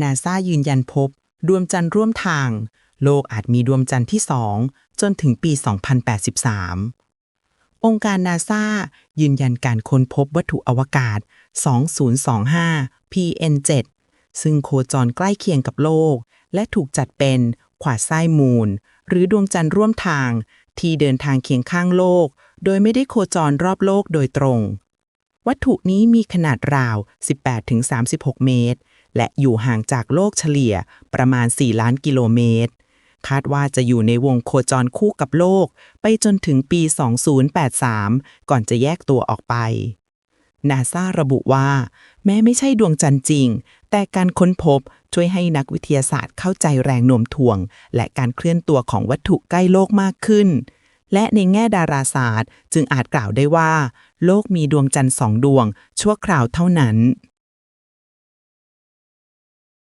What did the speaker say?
นาซายืนยันพบ ดวงจันทร์ร่วมทาง โลกอาจมีดวงจันทร์ที่สองจนถึงปี 2083 องค์การนาซายืนยันการค้นพบวัตถุอวกาศ 2025 PN7 ซึ่งโคจรใกล้เคียงกับโลก และถูกจัดเป็นขวาดไส้มูล หรือดวงจันทร์ร่วมทาง ที่เดินทางเคียงข้างโลก โดยไม่ได้โคจรรอบโลกโดยตรง วัตถุนี้มีขนาดราว 18-36 เมตร และอยู่ห่างจากโลกเฉลี่ยประมาณ 4 ล้านกิโลเมตร คาดว่าจะอยู่ในวงโคจรคู่กับโลก ไปจนถึงปี 2083 ก่อนจะแยกตัวออกไปนาซาระบุว่า แม้ไม่ใช่ดวงจันทร์จริง แต่การค้นพบช่วยให้นักวิทยาศาสตร์เข้าใจแรงโน้มถ่วง และการเคลื่อนตัวของวัตถุใกล้โลกมากขึ้น และในแง่ดาราศาสตร์ จึงอาจกล่าวได้ว่า โลกมีดวงจันทร์สองดวง ชั่วคราวเท่านั้น